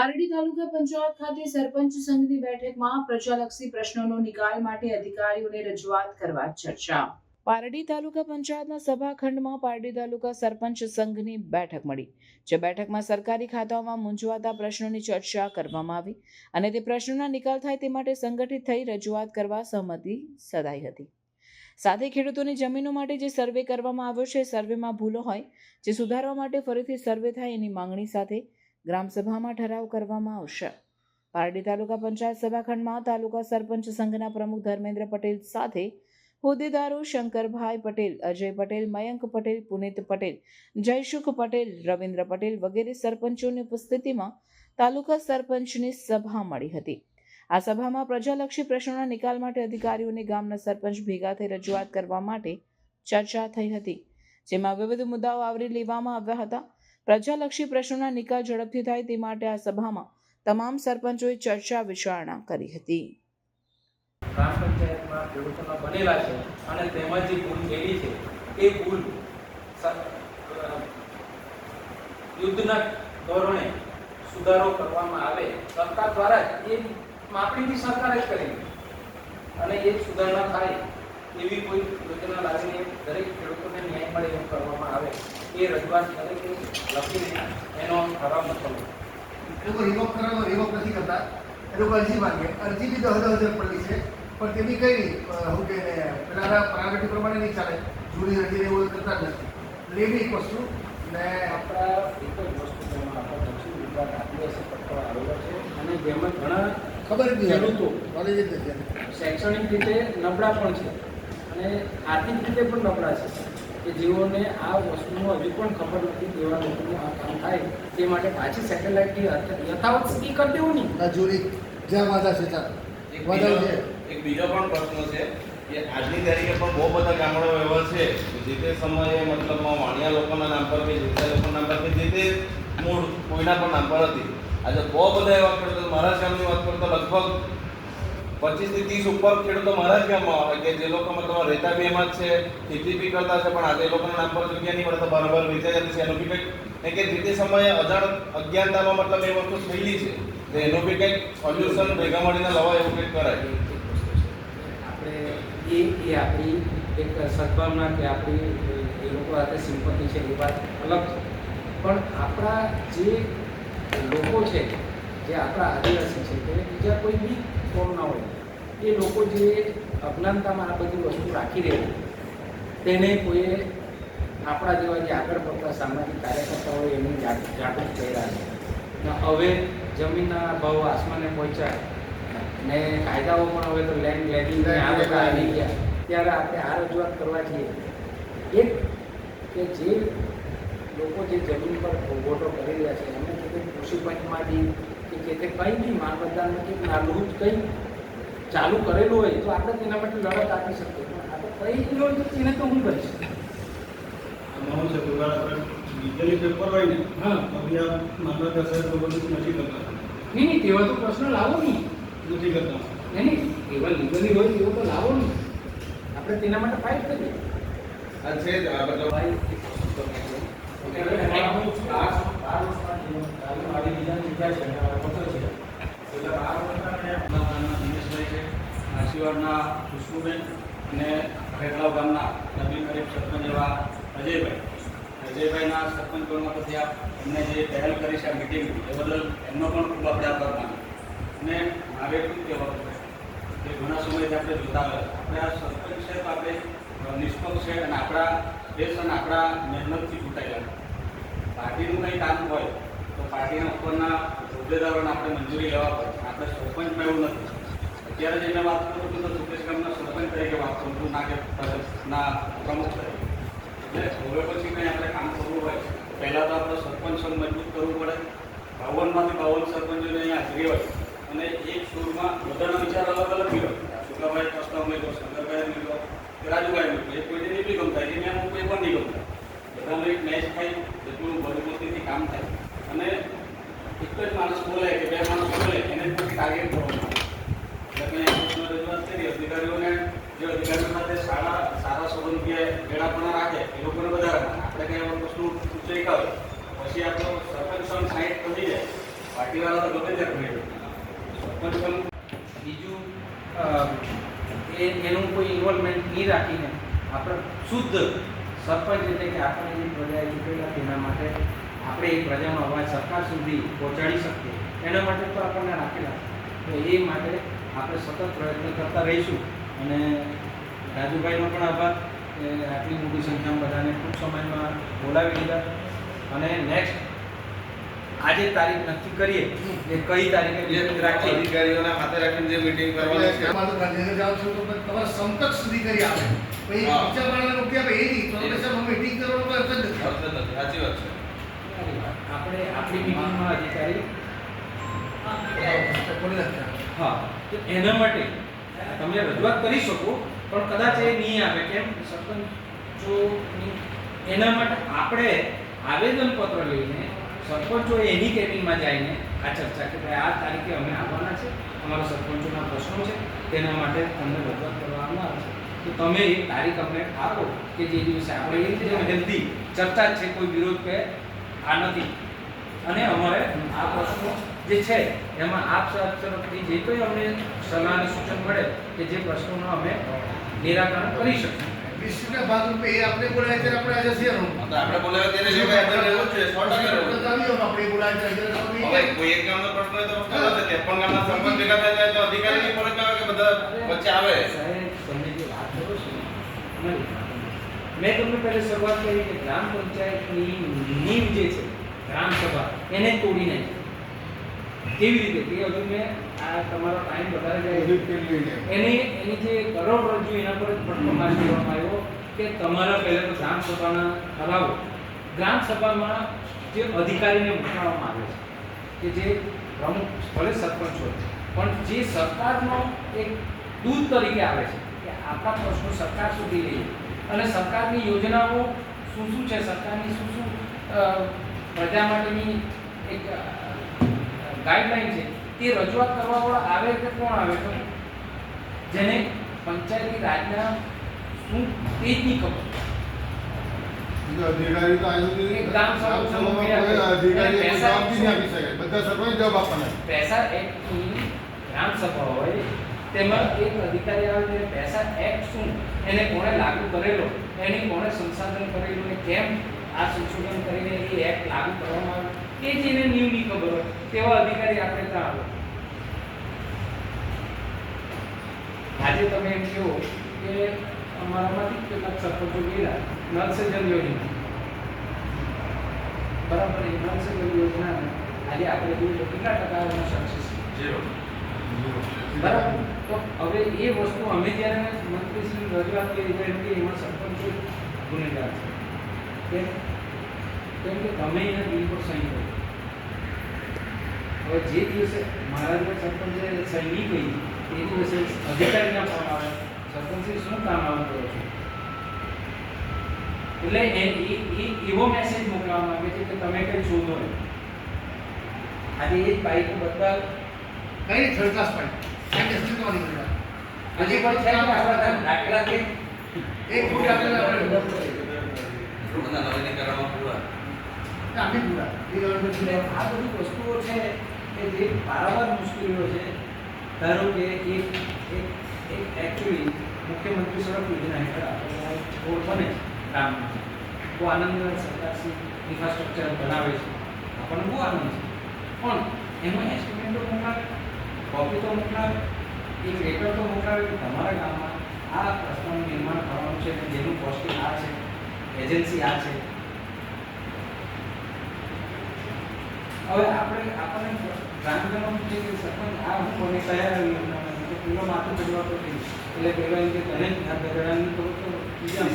પારડી તાલુકા પંચાયત ખાતે સરપંચ સંઘની બેઠકમાં પ્રજાલક્ષી પ્રશ્નોનો નિકાલ માટે અધિકારીઓને રજૂઆત કરવા ચર્ચા. પારડી તાલુકા પંચાયતના સભાખંડમાં પારડી તાલુકા સરપંચ સંઘની બેઠક મળી, જે બેઠકમાં સરકારી ખાતાઓમાં મૂંઝવાતા પ્રશ્નોની ચર્ચા કરવામાં આવી અને તે પ્રશ્નોના નિકાલ થાય તે માટે સંગઠિત થઈ રજૂઆત કરવા સહમતિ સદાઈ હતી. સાથે ખેડૂતોની જમીનો માટે જે સર્વે કરવામાં આવ્યો છે, સર્વેમાં ભૂલો હોય, જે સુધારવા માટે ફરીથી સર્વે થાય એની માંગણી સાથે ગ્રામસભામાં ઠરાવ કરવામાં આવશે. પારડી તાલુકા પંચાયત સભાખંડમાં તાલુકા સરપંચ સંઘના પ્રમુખ ધર્મેન્દ્ર પટેલ સાથે હોદ્દેદારો શંકરભાઈ પટેલ, અજય પટેલ, મયંક પટેલ, પુનિત પટેલ, જયસુખ પટેલ, રવિન્દ્ર પટેલ વગેરે સરપંચોની ઉપસ્થિતિમાં તાલુકા સરપંચની સભા મળી હતી. આ સભામાં પ્રજાલક્ષી પ્રશ્નોના નિકાલ માટે અધિકારીઓને ગામના સરપંચ ભેગા થઈ રજૂઆત કરવા માટે ચર્ચા થઈ હતી, જેમાં વિવિધ મુદ્દાઓ આવરી લેવામાં આવ્યા હતા. પ્રજાલક્ષી પ્રશ્નોના નિકાલ ઝડપથી થાય તે માટે આ સભામાં તમામ સરપંચોએ ચર્ચા વિચારણા કરી હતી. ગ્રામ પંચાયતમાં ખેડૂતોના બનેલા છે અને તેમાં જે ભૂલ થયેલી છે એ ભૂલ યુદ્ધના ધોરણે સુધારો કરવામાં આવે સરકાર દ્વારા એ માપણીની સરકાર જ કરી. અને એ સુધારણા થાય એવી કોઈ યોજના લાવીને દરેક ખેડૂતોને ન્યાય મળે એવું કરવામાં આવે એ રજૂઆત તરીકે લખીને એનો ઠરાવ મોકલવો એ લોકો રિવોક કરવાનો રિવોક નથી કરતા. એ લોકો અરજી માંગે. અરજી બી દસ હજાર પડેલી છે પણ તેની કઈ નહીં શું કે પેલા પ્રાયોરિટી પ્રમાણે નહીં ચાલે. જૂની અરજી એવું કરતા જ નથી. એટલે એ એક વસ્તુ ને આપણા એક જ વસ્તુ જેમાં આપણા દક્ષિણ ગુજરાત આદિવાસી પટ્ટો આવેલો છે અને જેમાં ઘણા ખબર ખેડૂતો શૈક્ષણિક રીતે નબળા પણ છે. અને આર્થિક રીતે પણ નબળા છે. કે જેઓને આ વસ્તુનો હજુ પણ ખબર નથી તેવા લોકોનું આ કામ થાય તે માટે પાછી સેટેલાઇટની યથાવત સ્થિતિ કરી દેવું નહીં. હજુરી જય માતા સીતા. એક બીજો છે. એક બીજો પણ પ્રશ્ન છે કે આજની તારીખે પણ બહુ બધા ગામડાઓ એવા છે કે જે તે સમયે મતલબમાં વાણિયા લોકોના નામ પર કે જેટલા લોકોના નામ પર કે જે તે મૂળ કોઈના પણ નામ પર હતી. આજે બહુ બધા એવા ખેડૂતો મારા ગામની વાત કરતા તો લગભગ પચીસથી ત્રીસ ઉપર ખેડૂતો મારા જ ગામમાં આવે કે જે લોકો મતલબ રહેતા બી એમાં જ છે, ખેતી બી કરતા છે, પણ આજે લોકોના નામ પર જગ્યા નહીં મળે તો બરાબર વેચાઈ જતી છે. એનું બી કંઈક કે જે તે સમયે અજાણ અજ્ઞાનતામાં મતલબ એ વસ્તુ થયેલી છે, તો એનું બી કંઈક સોલ્યુશન ભેગા મળીને લવા એવું કંઈક કરાય. આપણે એ એ આપણી એક સદભાવના કે આપણી એ લોકો સાથે સિમ્પતિ છે એ વાત અલગ છે. પણ આપણા જે લોકો છે, જે આપણા આદિવાસી છે તેને બીજા કોઈ બી કોમના હોય, એ લોકો જે અજ્ઞાનતામાં આ બધી વસ્તુ રાખી દે તેને કોઈએ આપણા જેવા જે આગળ પડતા સામાજિક કાર્યકર્તા હોય એમની જાગ- જાગૃત કર્યા છે. ને હવે જમીનના ભાવ આસમાને પહોંચ્યા. ને કાયદાઓ પણ હવે તો લેન્ડ લેન્ડિંગ આ બધા આવી ગયા. ત્યારે આપણે આ રજૂઆત કરવા છીએ એક કે જે લોકો જે જમીન પર વોટો કરી રહ્યા છે, એમને કે કંઈક કૃષિ પંચમાંથી કે જે તે કંઈ બી માનવદાનનું કે નાનું જ કંઈ ચાલુ કરેલું હોય તો આપણે તેના માટે લડત આપી શકીએ. પણ આપણે કંઈ જ હોય તો તેને તો હું કરીશ? આમાં છે વાર આપણે પેપર હોય ને હા. બી આ મામલતદાર સાહેબ તો બધું નથી કરતા. નહીં નહીં તેવા તો પ્રશ્ન લાવો નહીં. નથી કરતા. નહીં નહીં એવા લીગલી હોય એવો તો લાવો નહીં. આપણે તેના માટે ફાઇટ કરીએ. આ છે જ આ ભાઈ આશીર્વાદના ખુશ્બુબેન અને રેખલાવ ગામના નબી ગરીબ સરપંચ એવા અજયભાઈ. અજયભાઈના સરપંચ બનવા પછી આ એમને જે પહેલ કરી છે આ મિટિંગ એ બદલ એમનો પણ ખૂબ આપણે આભાર માનીએ અને મારે એટલું કહેવાનું છે કે ઘણા સમયથી આપણે જોતા આવ્યા આપણે આ સરપંચ છે તો આપણે નિષ્પક્ષ છે અને આપણા દેશ અને આપણા મહેનતથી ચૂંટાયેલા પાર્ટીનું કંઈ કામ હોય તો પાર્ટીના ઉપરના હોદ્દેદારોને આપણે મંજૂરી લેવા પડે. આપણે સરપંચમાં એવું નથી. અત્યારે જ એને વાત કરું છું તો સુકેશ ગામના સરપંચ તરીકે વાત કરું છું, ના કે ના પ્રમુખ તરીકે. એટલે હવે પછી કંઈ આપણે કામ કરવું હોય, પહેલાં તો આપણે સરપંચ મજબૂત કરવું પડે. બાવનમાંથી બાવન સરપંચોને અહીંયા હાજરી હોય અને એક સુરમાં બધાના વિચાર અલગ અલગ હોય શુક્લાભાઈ પ્રસ્તાવ મૂક્યો શંકરભાઈ કે રાજુભાઈ મૂક્યો એ કોઈને નહીં બી ગમતા, એ મેં કોઈ પણ નહીં ગમતા. બધાનો એક મેચ થાય જેટલું મજબૂતીથી કામ થાય. અને એક જ માણસ બોલે કે બે માણસ બોલે, એને ટાર્ગેટ કરવાનું કરી અધિકારીઓને જે અધિકારીઓ સાથે સારા સારા સંબંધ કે વેળાપણા રાખે એ લોકોને વધારે આપણે કંઈ એવા વસ્તુ હોય પછી આપણો સરપંચ સંઘ સાઈઠ પહોંચી જાય પાર્ટીવાળા તો ગમે ત્યારે મળે સરપંચ પણ બીજું એ એનું કોઈ ઇન્વોલ્વમેન્ટ નહીં રાખીને આપણે શુદ્ધ સરપંચ એટલે કે આપણે જે પ્રજાએ ચૂંટેલા તેના માટે આપણે એ પ્રજાનો અવાજ સરકાર સુધી પહોંચાડી શકીએ. એના માટે તો આપણને રાખેલા તો એ માટે આપણે સતત પ્રયત્ન કરતા રહીશું. અને રાજુભાઈનો પણ આભાર. કે આટલી મોટી સંખ્યામાં બધાને ટૂંક સમયમાં બોલાવી લીધા અને નેક્સ્ટ આજે તારીખ નક્કી કરીએ કે કઈ તારીખે રાખીએ. અધિકારીઓના હાથે રાખીને જે મીટિંગ કરવાની છે. મારું ગાંધીનગર જાવ છું તો તમારા સમકક્ષ અધિકારી આવે. પછી. પીછા વાળાને રોક્યા ભાઈ એ નહીં. તો અમે meeting કરવાનો કોઈ અર્થ જ નથી. અર્થ નથી. સાચી વાત છે. આપણે આપણી મિટિંગમાં અધિકારી. હા, તો એના માટે તમે રજૂઆત કરી શકો, પણ કદાચ એ નહીં આવે. કેમ? સરપંચોની એના માટે આપણે આવેદનપત્ર લઈને સરપંચો એની કેબિનમાં જઈને આ ચર્ચા કે ભાઈ આ તારીખે અમે આવવાના છે, અમારા સરપંચોના પ્રશ્નો છે, તેના માટે તમને રજૂઆત કરવામાં આવે છે. તો તમે એક તારીખ અમને આપો કે જે દિવસે આપણે એ રીતે હેલ્ધી ચર્ચા છે, કોઈ વિરોધ કે આ નથી. અને અમારે આ પ્રશ્નો જે છે એમાં આપ સાહેબ તરફથી જે કોઈ અમને સલાહ અને સૂચન મળે કે જે પ્રશ્નોનું અમે નિરાકરણ કરી શકીએ. ડિસ્ટ્રિક્ટના ભાગરૂપે એ આપણે બોલાય ત્યારે આપણે આજે શેર આપણે જો છે બોલાય ત્યારે હવે કોઈ એક ગામનો પ્રશ્ન હોય તો વસ્તુ અલગ છે ત્રેપન ગામના સરપંચ ભેગા થાય તો અધિકારીની ફરજ આવે કે બધા વચ્ચે આવે? સાહેબ તમે જે વાત કરો છો. મેં તમને પહેલે શરૂઆત કરી કે ગ્રામ પંચાયતની નીમ જે છે ગ્રામ સભા એને તોડી નાખી. કેવી રીતે? કે હજુ મેં આ તમારો ટાઈમ વધારે જાય એની એની જે કરોડરજ્જુ એના પર જ પ્રકાશ કરવામાં આવ્યો કે તમારા પહેલા તો ગ્રામ સભાના ઠરાવો ગ્રામ સભામાં જે અધિકારીને મોકલવામાં આવે છે કે જે પ્રમુખ ભલે સરપંચ હોય પણ જે સરકારનો એક દૂત તરીકે આવે છે કે આપણા પ્રશ્નો સરકાર સુધી લઈએ. અને સરકારની યોજનાઓ શું શું છે? સરકારની શું શું પ્રજા માટેની એક ગાઈડલાઈન છે તે રજૂઆત કરવાવાળા આવે કે કોણ આવે તો જેને પંચાયતી રાજના શું તે જ નહીં ખબર. અધિકારી તો આજ ગામ સભા અધિકારી પૈસા કામથી નહીં આપી શકે. બધા સરપંચ જવાબ આપવાના પૈસા એક્ટની ગ્રામ સભા હોય તેમાં એક અધિકારી આવે છે પૈસા એક્ટ શું? એને કોણે લાગુ કરેલો? એની કોણે સંસાધન કરેલું? ને કેમ આ સંશોધન કરીને એ એક્ટ લાગુ કરવામાં આવ્યો? એ જેને નિયમની ખબર હોય તેવા અધિકારી આપણે ત્યાં આવે. આજે તમે એમ કહો કે અમારામાંથી કેટલાક સરપંચો ગયેલા નળ સે જલ યોજના. બરાબર એ નળ સે જલ યોજના આજે આપણે જોઈએ કેટલા ટકા સક્સેસ ઝીરો બરાબર. તો હવે એ વસ્તુ અમે જ્યારે મંત્રીશ્રી રજૂઆત કરી એમાં સરપંચો ગુનેગાર છે. કેમ કે તમે એના બિલ પર સહી કરો હવે જે દિવસે મહારાજના સરપંચે સહી નહીં કરી એ દિવસે અધિકારીના ફોન આવે સરપંચે શું કામ આવું કરો છો? એટલે એ એ- એવો મેસેજ મોકલવામાં આવે છે કે તમે કંઈ શોધો આજે એ જ બાઈક બધા કઈ થર્ડ ક્લાસમાં હજી પણ છે દાખલા કે એક ફૂટ આપણે આપણે બધા નવીનીકરણમાં પૂરા આપી પૂરા. એ એટલે આ બધી વસ્તુઓ છે કે જે પારાવાર મુશ્કેલીઓ છે ધારો કે એક એક એક એકચ્યુઅલી મુખ્યમંત્રી સડક યોજના હેઠળ રોડ બને કામ. બહુ આનંદ સરકાર ઇન્ફ્રાસ્ટ્રક્ચર બનાવે છે. આપણને બહુ આનંદ છે. પણ એમાં એસ્ટિમેટો મોકલાવે કોપી તો મોકલાવે એક લેટર તો મોકલાવે કે તમારા ગામમાં આ રસ્તાનું નિર્માણ કરવાનું છે અને જેનું કોસ્ટિંગ આ છે એજન્સી આ છે. હવે આપણે આપણને ગ્રામજનો કે સરપંચ આ હું કોને કયા? તો પેલો માથું ચડવા તો નહીં એટલે પેલો એમ કે તને આ ગધેડાની તો બીજા